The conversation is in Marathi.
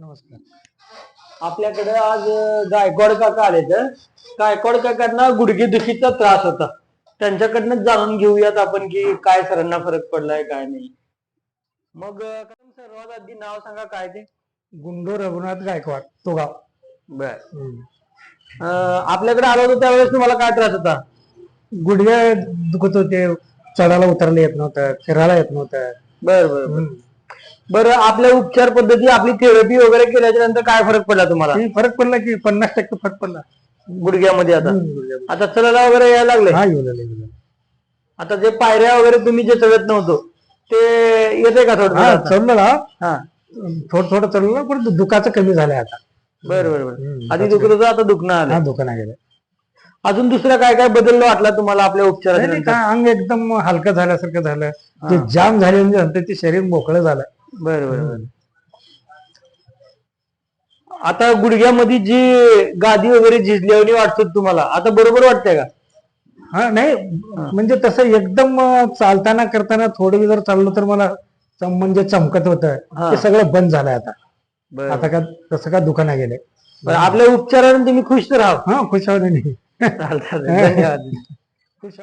नमस्कार. आपल्याकडे आज गायकवाड काका आले तर गायकवाड काकांना गुडघे दुखीचा त्रास होता. त्यांच्याकडनं जाणून घेऊयात आपण की काय सरांना फरक पडलाय काय नाही. मग सर्वात आधी नाव सांगा काय ते? गुंडो रघुनाथ गायकवाड तो गाव. बर. आपल्याकडे आलो होतो त्यावेळेस तुम्हाला काय त्रास होता? गुडघे दुखत होते चढायला उतरायला येत नव्हतं फिरायला येत नव्हतं. बर बर बर. आपल्या उपचार पद्धती आपली थेरपी वगैरे केल्याच्यानंतर काय फरक पडला तुम्हाला? फरक पडला की पन्नास टक्के फरक पडला. गुडघ्यामध्ये आता? गुडघ्यामध्ये. आता चलायला वगैरे यायला लागले? हा येऊ लागले, येऊ लागले. आता जे पायऱ्या वगैरे तुम्ही जे चढत नव्हतो ते येते का थोडं हा? चढलो ना हा. थोडं थोडं चढलो पण दुखाचं कमी झालंय आता. बर बर बर. हम्म. आधी दुखत होतं आता दुखणं हा आलं दुकान गेलं अजून दुसरा काय काय बदल वाटला तुम्हाला आपल्या उपचाराच्या नाही, नंतर? काय अंग एकदम हलकं झाल्यासारखं झालं. ते जाम झाले म्हणजे ते शरीर मोकळं झालं. बर बर बर. आता गुडघ्यामध्ये जी गादी वगैरे झिजल्यावर वाटतो तुम्हाला आता बरोबर वाटतंय का? हा नाही म्हणजे तसं एकदम चालताना करताना थोडं जर चाललो तर मला चम- म्हणजे चमकत होतं. हा. ते सगळं बंद झालंय आता. बरं. आता का तसं का दुकाना गेले. बरं, आपल्या उपचाराने तुम्ही खुश आहात. हा खुश आहोत. धन्यवाद. खुश